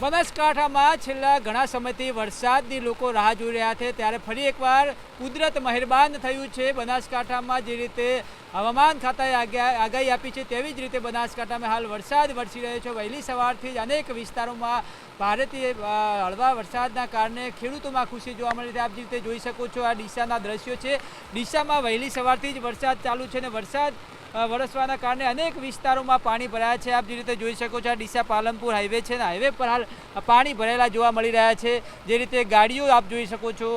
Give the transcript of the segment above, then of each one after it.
બનાસકાંઠામાં છેલ્લા ઘણા સમયથી વરસાદની લોકો રાહ જોઈ રહ્યા છે. ત્યારે ફરી એકવાર કુદરત મહેરબાન થયું છે. બનાસકાંઠામાં જે રીતે હવામાન ખાતાએ આગાહી આપી છે, તેવી જ રીતે બનાસકાંઠામાં હાલ વરસાદ વરસી રહ્યો છે. વહેલી સવારથી જ અનેક વિસ્તારોમાં ભારતીય હળવા વરસાદના કારણે ખેડૂતોમાં ખુશી જોવા મળી છે. આપ જે રીતે જોઈ શકો છો આ ડીસાના દ્રશ્યો છે. ડીસામાં વહેલી સવારથી જ વરસાદ ચાલુ છે અને વરસાદ વરસવાના કારણે અનેક વિસ્તારોમાં પાણી ભરાયા છે. આપ જે રીતે જોઈ શકો છો, આ ડીસા પાલનપુર હાઈવે છે ને હાઈવે પર હાલ પાણી ભરેલા જોવા મળી રહ્યા છે. જે રીતે ગાડીઓ આપ જોઈ શકો છો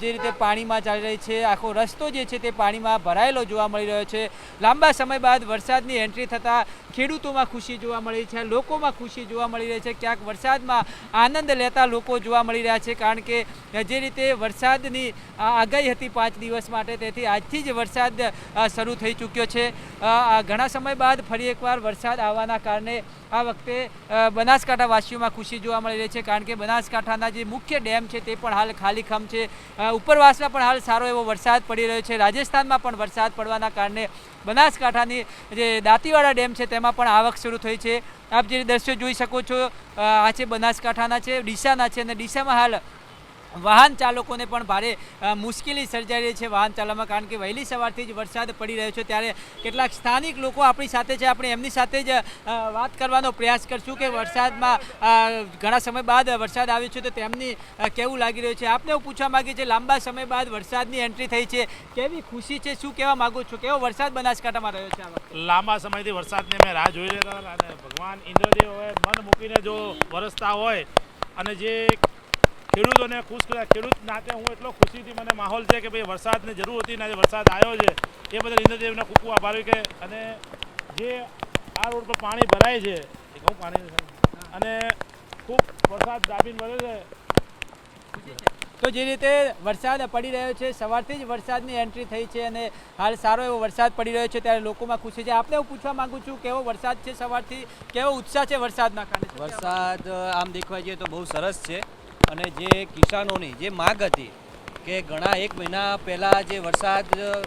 જે રીતે પાણીમાં ચાલી રહી છે. આખો રસ્તો જે છે તે પાણીમાં ભરાયેલો જોવા મળી રહ્યો છે. લાંબા સમય બાદ વરસાદની એન્ટ્રી થતાં ખેડૂતોમાં ખુશી જોવા મળી છે, લોકોમાં ખુશી જોવા મળી રહી છે. ક્યાંક વરસાદમાં આનંદ લેતા લોકો જોવા મળી રહ્યા છે, કારણ કે જે રીતે વરસાદની આગાહી હતી પાંચ દિવસ માટે, તેથી આજથી જ વરસાદ શરૂ થઈ ચૂક્યો છે. ઘણા સમય બાદ ફરી એકવાર વરસાદ આવવાના કારણે આ વખતે બનાસકાંઠાવાસીઓમાં બનાસકાંઠા વાસીઓમાં ખુશી જોવા મળી રહી છે, કારણ કે બનાસકાંઠાના જે મુખ્ય ડેમ છે તે પણ હાલ ખાલીખમ છે. ઉપરવાસમાં પણ હાલ સારો એવો વરસાદ પડી રહ્યો છે. રાજસ્થાનમાં પણ વરસાદ પડવાના કારણે બનાસકાંઠાની જે દાંતીવાડા ડેમ છે તેમાં પણ આવક શરૂ થઈ છે. આપ જે દ્રશ્યો જોઈ શકો છો આ છે બનાસકાંઠાના છે, ડીસાના છે અને ડીસામાં હાલ વાહન ચાલકોને પણ ભારે મુશ્કેલી સર્જાઈ રહી છે વાહન ચાલવામાં, કારણ કે વહેલી સવારથી જ વરસાદ પડી રહ્યો છે. ત્યારે કેટલાક સ્થાનિક લોકો આપણી સાથે છે. આપણે એમની સાથે જ વાત કરવાનો પ્રયાસ કરશું કે વરસાદમાં ઘણા સમય બાદ વરસાદ આવ્યો છે તો તેમની કેવું લાગી રહ્યું છે? આપને એવું પૂછવા માંગીએ છીએ, લાંબા સમય બાદ વરસાદની એન્ટ્રી થઈ છે. કેવી ખુશી છે? શું કહેવા માગો છો? કેવો વરસાદ બનાસકાંઠામાં રહ્યો છે લાંબા સમયથી વરસાદની અમે રાહ જોઈ રહ્યા હતા અને ભગવાન ઇન્દ્રદેવ હવે મન મૂકીને જો વરસતા હોય અને જે ખેડૂતોને ખુશ કર્યા. ખેડૂત નાતે હું એટલો ખુશીથી મને માહોલ છે કે ભાઈ વરસાદની જરૂર હતી ને આજે વરસાદ આવ્યો છે. એ બદલ ઇન્દ્રદેવને ખૂબ ખૂબ આભાર કે અને જે આ રોડ પર પાણી ભરાય છે એ કહું પાણી અને ખૂબ વરસાદ દાબીને વરે છે. તો જે રીતે વરસાદ પડી રહ્યો છે સવારથી જ વરસાદની એન્ટ્રી થઈ છે અને હાલ સારો એવો વરસાદ પડી રહ્યો છે ત્યારે લોકોમાં ખુશી છે. આપને હું પૂછવા માંગુ છું કેવો વરસાદ છે સવારથી? કેવો ઉત્સાહ છે વરસાદના કારણે? વરસાદ આમ દેખવા જઈએ તો બહુ સરસ છે. અને જે કિસાનોની જે માગ હતી કે ઘણા એક મહિના પહેલાં જે વરસાદ,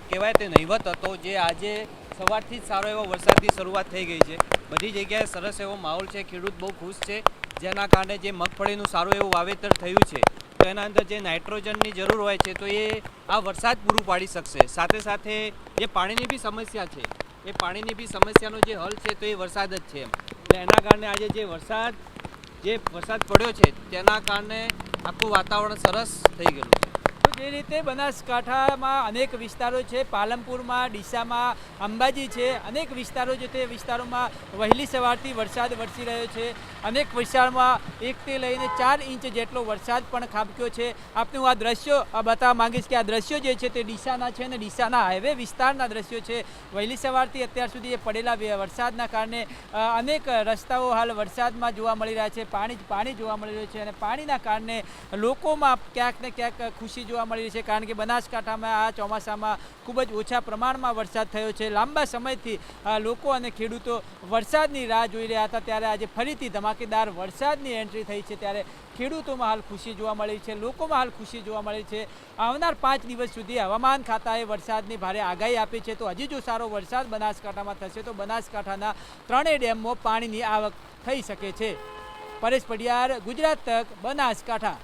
કહેવાય તે નહીવત હતો, જે આજે સવારથી જ સારો એવો વરસાદની શરૂઆત થઈ ગઈ છે. બધી જગ્યાએ સરસ એવો માહોલ છે, ખેડૂત બહુ ખુશ છે. જેના કારણે જે મગફળીનું સારું એવું વાવેતર થયું છે, તો એના અંદર જે નાઇટ્રોજનની જરૂર હોય છે, તો એ આ વરસાદ પૂરું પાડી શકશે. સાથે સાથે જે પાણીની બી સમસ્યા છે, એ પાણીની બી સમસ્યાનો જે હલ છે, તો એ વરસાદ જ છે એમ. એના કારણે આજે જે વરસાદ જે વરસાદ પડ્યો છે તેના કારણે આખું વાતાવરણ સરસ થઈ ગયેલું જે રીતે બનાસકાંઠામાં અનેક વિસ્તારો છે, પાલનપુરમાં, ડીસામાં, અંબાજી છે, અનેક વિસ્તારો જે તે વિસ્તારોમાં વહેલી સવારથી વરસાદ વરસી રહ્યો છે. અનેક વિસ્તારમાં એકથી લઈને ચાર ઇંચ જેટલો વરસાદ પણ ખાબક્યો છે. આપને હું આ દ્રશ્યો બતાવવા માંગીશ કે આ દ્રશ્યો જે છે તે ડીસાના છે અને ડીસાના હાઈવે વિસ્તારના દ્રશ્યો છે. વહેલી સવારથી અત્યાર સુધી એ પડેલા વરસાદના કારણે અનેક રસ્તાઓ હાલ વરસાદમાં જોવા મળી રહ્યા છે. પાણી પાણી જોવા મળી રહ્યું છે અને પાણીના કારણે લોકોમાં ક્યાંક ને ક્યાંક ખુશી જોવા મળી રહી છે કારણ કે બનાસકાંઠામાં આ ચોમાસામાં ખૂબ જ ઓછા પ્રમાણમાં વરસાદ થયો છે. લાંબા સમયથી લોકો અને ખેડૂતો વરસાદની રાહ જોઈ રહ્યા હતા. ત્યારે આજે ફરીથી ધમાકેદાર વરસાદની એન્ટ્રી થઈ છે. ત્યારે ખેડૂતોમાં હાલ ખુશી જોવા મળી છે. લોકોમાં હાલ ખુશી જોવા મળી છે. આવનાર પાંચ દિવસ સુધી હવામાન ખાતાએ વરસાદની ભારે આગાહી આપી છે. તો હજી જો સારો વરસાદ બનાસકાંઠામાં થશે, તો બનાસકાંઠાના ત્રણેય ડેમમાં પાણીની આવક થઈ શકે છે. પરેશ પડિયાર ગુજરાત તક, બનાસકાંઠા.